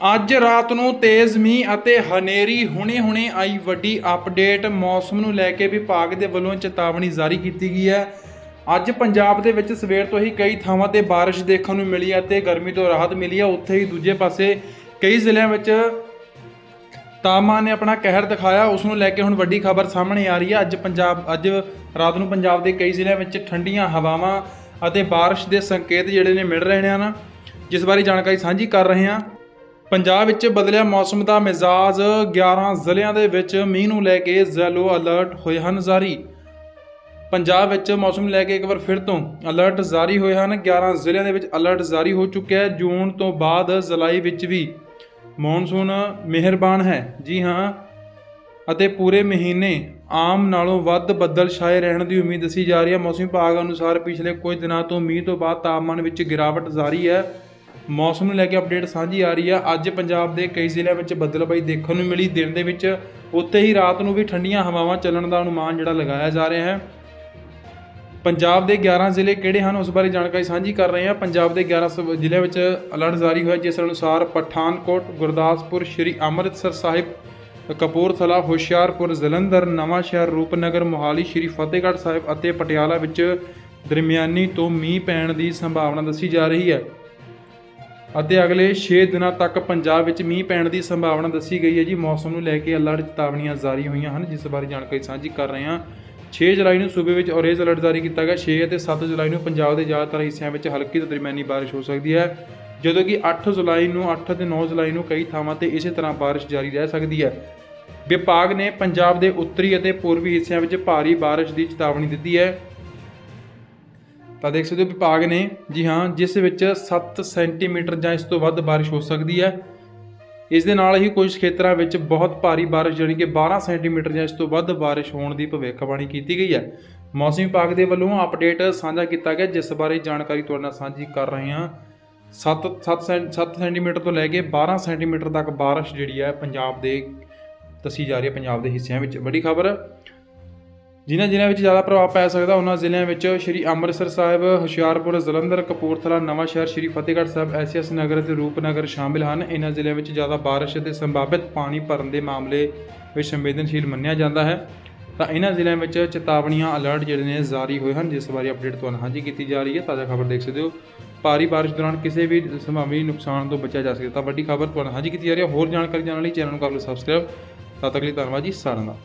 ਅੱਜ ਰਾਤ ਨੂੰ ਤੇਜ਼ ਮੀਂਹ ਅਤੇ ਹਨੇਰੀ ਹੁਣੇ-ਹੁਣੇ ਆਈ ਵੱਡੀ ਅਪਡੇਟ। ਮੌਸਮ ਨੂੰ ਲੈ ਕੇ ਵਿਭਾਗ ਦੇ ਵੱਲੋਂ ਚੇਤਾਵਨੀ ਜਾਰੀ ਕੀਤੀ ਗਈ ਹੈ। ਅੱਜ ਪੰਜਾਬ ਦੇ ਵਿੱਚ ਸਵੇਰ ਤੋਂ ਹੀ ਕਈ ਥਾਵਾਂ ਤੇ ਬਾਰਿਸ਼ ਦੇਖਣ ਨੂੰ ਮਿਲੀ ਹੈ ਤੇ ਗਰਮੀ ਤੋਂ ਰਾਹਤ ਮਿਲੀ ਹੈ। ਉੱਥੇ ਹੀ ਦੂਜੇ ਪਾਸੇ ਕਈ ਜ਼ਿਲ੍ਹਿਆਂ ਵਿੱਚ ਤਾਪਮਾਨ ਨੇ ਆਪਣਾ ਕਹਿਰ ਦਿਖਾਇਆ। ਉਸ ਨੂੰ ਲੈ ਕੇ ਹੁਣ ਵੱਡੀ ਖਬਰ ਸਾਹਮਣੇ ਆ ਰਹੀ ਹੈ। ਅੱਜ ਪੰਜਾਬ, ਅੱਜ ਰਾਤ ਨੂੰ ਪੰਜਾਬ ਦੇ ਕਈ ਜ਼ਿਲ੍ਹਿਆਂ ਵਿੱਚ ਠੰਡੀਆਂ ਹਵਾਵਾਂ ਅਤੇ ਬਾਰਿਸ਼ ਦੇ ਸੰਕੇਤ ਜਿਹੜੇ ਨੇ ਮਿਲ ਰਹੇ ਹਨ। ਜਿਸ ਬਾਰੇ ਜਾਣਕਾਰੀ ਸਾਂਝੀ ਕਰ ਰਹੇ ਹਾਂ। ਪੰਜਾਬ ਵਿੱਚ ਬਦਲਿਆ ਮੌਸਮ ਦਾ ਮਿਜ਼ਾਜ 11 ਜ਼ਿਲ੍ਹਿਆਂ ਦੇ ਵਿੱਚ ਮੀਂਹ ਨੂੰ ਲੈ ਕੇ ਜ਼ੈਲੋ ਅਲਰਟ ਹੋਏ ਹਨ ਜਾਰੀ। ਪੰਜਾਬ ਵਿੱਚ ਮੌਸਮ ਨੂੰ ਲੈ ਕੇ ਇੱਕ ਵਾਰ ਫਿਰ ਤੋਂ ਅਲਰਟ ਜਾਰੀ ਹੋਏ ਹਨ। 11 ਜ਼ਿਲ੍ਹਿਆਂ ਦੇ ਵਿੱਚ ਅਲਰਟ ਜਾਰੀ ਹੋ ਚੁੱਕਿਆ ਹੈ। ਜੂਨ ਤੋਂ ਬਾਅਦ ਜੁਲਾਈ ਵਿੱਚ ਵੀ ਮੌਨਸੂਨ ਮਿਹਰਬਾਨ ਹੈ। ਜੀ ਹਾਂ, ਅਤੇ ਪੂਰੇ ਮਹੀਨੇ ਆਮ ਨਾਲੋਂ ਵੱਧ ਬੱਦਲ ਛਾਏ ਰਹਿਣ ਦੀ ਉਮੀਦ ਦੱਸੀ ਜਾ ਰਹੀ ਹੈ। ਮੌਸਮ ਵਿਭਾਗ ਅਨੁਸਾਰ ਪਿਛਲੇ ਕੁਝ ਦਿਨਾਂ ਤੋਂ ਮੀਂਹ ਤੋਂ ਬਾਅਦ ਤਾਪਮਾਨ ਵਿੱਚ ਗਿਰਾਵਟ ਜਾਰੀ ਹੈ। ਮੌਸਮ ਨੂੰ ਲੈ ਕੇ ਅਪਡੇਟ ਸਾਂਝੀ ਆ ਰਹੀ ਹੈ ਅੱਜ ਪੰਜਾਬ ਦੇ ਕਈ ਜ਼ਿਲ੍ਹਿਆਂ ਵਿੱਚ ਬੱਦਲਬਾਈ ਦੇਖਣ ਨੂੰ ਮਿਲੀ। ਦਿਨ ਦੇ ਵਿੱਚ ਉੱਥੇ ਹੀ ਰਾਤ ਨੂੰ ਵੀ ਠੰਡੀਆਂ ਹਵਾਵਾਂ ਚੱਲਣ ਦਾ ਅਨੁਮਾਨ ਜਿਹੜਾ ਲਗਾਇਆ ਜਾ ਰਿਹਾ ਹੈ। ਪੰਜਾਬ ਦੇ 11 ਜ਼ਿਲ੍ਹੇ ਕਿਹੜੇ ਹਨ? ਉਸ ਬਾਰੇ ਜਾਣਕਾਰੀ ਸਾਂਝੀ ਕਰ ਰਹੇ ਹਾਂ। ਪੰਜਾਬ ਦੇ 11 ਸਬ- ਜ਼ਿਲ੍ਹਿਆਂ ਵਿੱਚ ਅਲਰਟ ਜਾਰੀ ਹੋਇਆ, ਜਿਸ ਅਨੁਸਾਰ ਪਠਾਨਕੋਟ, ਗੁਰਦਾਸਪੁਰ, ਸ਼੍ਰੀ ਅੰਮ੍ਰਿਤਸਰ ਸਾਹਿਬ, ਕਪੂਰਥਲਾ, ਹੁਸ਼ਿਆਰਪੁਰ, ਜਲੰਧਰ, ਨਵਾਂ ਸ਼ਹਿਰ, ਰੂਪਨਗਰ, ਮੋਹਾਲੀ, ਸ਼੍ਰੀ ਫਤਿਹਗੜ੍ਹ ਸਾਹਿਬ ਅਤੇ ਪਟਿਆਲਾ ਵਿੱਚ ਦਰਮਿਆਨੀ ਤੋਂ ਮੀਂਹ ਪੈਣ ਦੀ ਸੰਭਾਵਨਾ ਦੱਸੀ ਜਾ ਰਹੀ ਹੈ। ਅਤੇ ਅਗਲੇ 6 ਦਿਨਾਂ ਤੱਕ ਪੰਜਾਬ ਵਿੱਚ ਮੀਂਹ ਪੈਣ ਦੀ ਸੰਭਾਵਨਾ ਦੱਸੀ ਗਈ ਹੈ ਜੀ। ਮੌਸਮ ਨੂੰ ਲੈ ਕੇ ਅਲਰਟ ਚੇਤਾਵਨੀਆਂ ਜਾਰੀ ਹੋਈਆਂ ਹਨ, ਜਿਸ ਬਾਰੇ ਜਾਣਕਾਰੀ ਸਾਂਝੀ ਕਰ ਰਹੇ ਹਾਂ। 6 ਜੁਲਾਈ ਨੂੰ ਸੂਬੇ ਵਿੱਚ ਔਰੇਂਜ ਅਲਰਟ ਜਾਰੀ ਕੀਤਾ ਗਿਆ। 6 ਅਤੇ 7 ਜੁਲਾਈ ਨੂੰ ਪੰਜਾਬ ਦੇ ਜ਼ਿਆਦਾਤਰ ਹਿੱਸਿਆਂ ਵਿੱਚ ਹਲਕੀ ਤੋਂ ਦਰਮਿਆਨੀ ਬਾਰਿਸ਼ ਹੋ ਸਕਦੀ ਹੈ, ਜਦੋਂ ਕਿ 8 ਜੁਲਾਈ ਨੂੰ 8 ਅਤੇ 9 ਜੁਲਾਈ ਨੂੰ ਕਈ ਥਾਵਾਂ ਤੇ ਇਸੇ ਤਰ੍ਹਾਂ ਬਾਰਿਸ਼ ਜਾਰੀ ਰਹਿ ਸਕਦੀ ਹੈ। ਵਿਭਾਗ ਨੇ ਪੰਜਾਬ ਦੇ ਉੱਤਰੀ ਅਤੇ ਪੂਰਬੀ ਹਿੱਸਿਆਂ ਵਿੱਚ ਭਾਰੀ ਬਾਰਿਸ਼ ਦੀ ਚੇਤਾਵਨੀ ਦਿੱਤੀ ਹੈ। ਤਾਂ ਦੇਖ ਸਕਦੇ ਹੋ ਵਿਭਾਗ ਨੇ, ਜੀ ਹਾਂ, ਜਿਸ ਵਿੱਚ 7 ਸੈਂਟੀਮੀਟਰ ਜਾਂ ਇਸ ਤੋਂ ਵੱਧ ਬਾਰਿਸ਼ ਹੋ ਸਕਦੀ ਹੈ। ਇਸ ਦੇ ਨਾਲ ਹੀ ਕੁਝ ਖੇਤਰਾਂ ਵਿੱਚ ਬਹੁਤ ਭਾਰੀ ਬਾਰਿਸ਼, ਜਾਣੀ ਕਿ 12 ਸੈਂਟੀਮੀਟਰ ਜਾਂ ਇਸ ਤੋਂ ਵੱਧ ਬਾਰਿਸ਼ ਹੋਣ ਦੀ ਭਵਿੱਖਬਾਣੀ ਕੀਤੀ ਗਈ ਹੈ। ਮੌਸਮ ਵਿਭਾਗ ਦੇ ਵੱਲੋਂ ਅਪਡੇਟ ਸਾਂਝਾ ਕੀਤਾ ਗਿਆ, ਜਿਸ ਬਾਰੇ ਜਾਣਕਾਰੀ ਤੁਹਾਡੇ ਨਾਲ ਸਾਂਝੀ ਕਰ ਰਹੇ ਹਾਂ। 7 7 7 ਸੈਂਟੀਮੀਟਰ ਤੋਂ ਲੈ ਕੇ 12 ਸੈਂਟੀਮੀਟਰ ਤੱਕ ਬਾਰਿਸ਼ ਜਿਹੜੀ ਹੈ ਪੰਜਾਬ ਦੇ, ਦੱਸੀ ਜਾ ਰਹੀ ਹੈ ਪੰਜਾਬ ਦੇ ਹਿੱਸਿਆਂ ਵਿੱਚ। ਵੱਡੀ ਖਬਰ ਜਿਨ੍ਹਾਂ ਜ਼ਿਲ੍ਹਿਆਂ ਵਿੱਚ ਜ਼ਿਆਦਾ ਪ੍ਰਭਾਵ ਪੈ ਸਕਦਾ, ਉਹਨਾਂ ਜ਼ਿਲ੍ਹਿਆਂ ਵਿੱਚ ਸ਼੍ਰੀ ਅੰਮ੍ਰਿਤਸਰ ਸਾਹਿਬ, ਹੁਸ਼ਿਆਰਪੁਰ, ਜਲੰਧਰ, ਕਪੂਰਥਲਾ ਨਵਾਂਸ਼ਹਿਰ ਸ਼੍ਰੀ ਫਤਿਹਗੜ੍ਹ ਸਾਹਿਬ, ਐਸਐਸ ਨਗਰ ਅਤੇ ਰੂਪਨਗਰ ਸ਼ਾਮਿਲ ਹਨ। ਇਹਨਾਂ ਜ਼ਿਲ੍ਹਿਆਂ ਵਿੱਚ ਜ਼ਿਆਦਾ ਬਾਰਿਸ਼ ਅਤੇ ਸੰਭਾਵਿਤ ਪਾਣੀ ਭਰਨ ਦੇ ਮਾਮਲੇ ਵਿੱਚ ਸੰਵੇਦਨਸ਼ੀਲ ਮੰਨਿਆ ਜਾਂਦਾ ਹੈ। ਤਾਂ ਇਹਨਾਂ ਜ਼ਿਲ੍ਹਿਆਂ ਵਿੱਚ ਚੇਤਾਵਨੀਆਂ ਅਲਰਟ ਜਿਹੜੇ ਨੇ, ਜਾਰੀ ਹੋਏ ਹਨ। ਜਿਸ ਬਾਰੇ ਅਪਡੇਟ ਤੁਹਾਨੂੰ ਸਾਂਝੀ ਕੀਤੀ ਜਾ ਰਹੀ ਹੈ, ਤਾਜ਼ਾ ਖਬਰ ਦੇਖ ਸਕਦੇ ਹੋ। ਭਾਰੀ ਬਾਰਿਸ਼ ਦੌਰਾਨ ਕਿਸੇ ਵੀ ਸੰਭਾਵੀ ਨੁਕਸਾਨ ਤੋਂ ਬਚਿਆ ਜਾ ਸਕਦਾ। ਤਾਂ ਵੱਡੀ ਖਬਰ ਤੁਹਾਨੂੰ ਸਾਂਝੀ ਕੀਤੀ ਜਾ ਰਹੀ ਹੈ। ਹੋਰ ਜਾਣਕਾਰੀ ਜਾਣਨ ਲਈ ਚੈਨਲ ਨੂੰ ਕਰ ਲਓ ਸਬਸਕ੍ਰਾਈਬ ਤਦ ਤੱਕ ਲਈ ਧੰਨਵਾਦ ਜੀ। ਸਾਰਿਆਂ ਦਾ।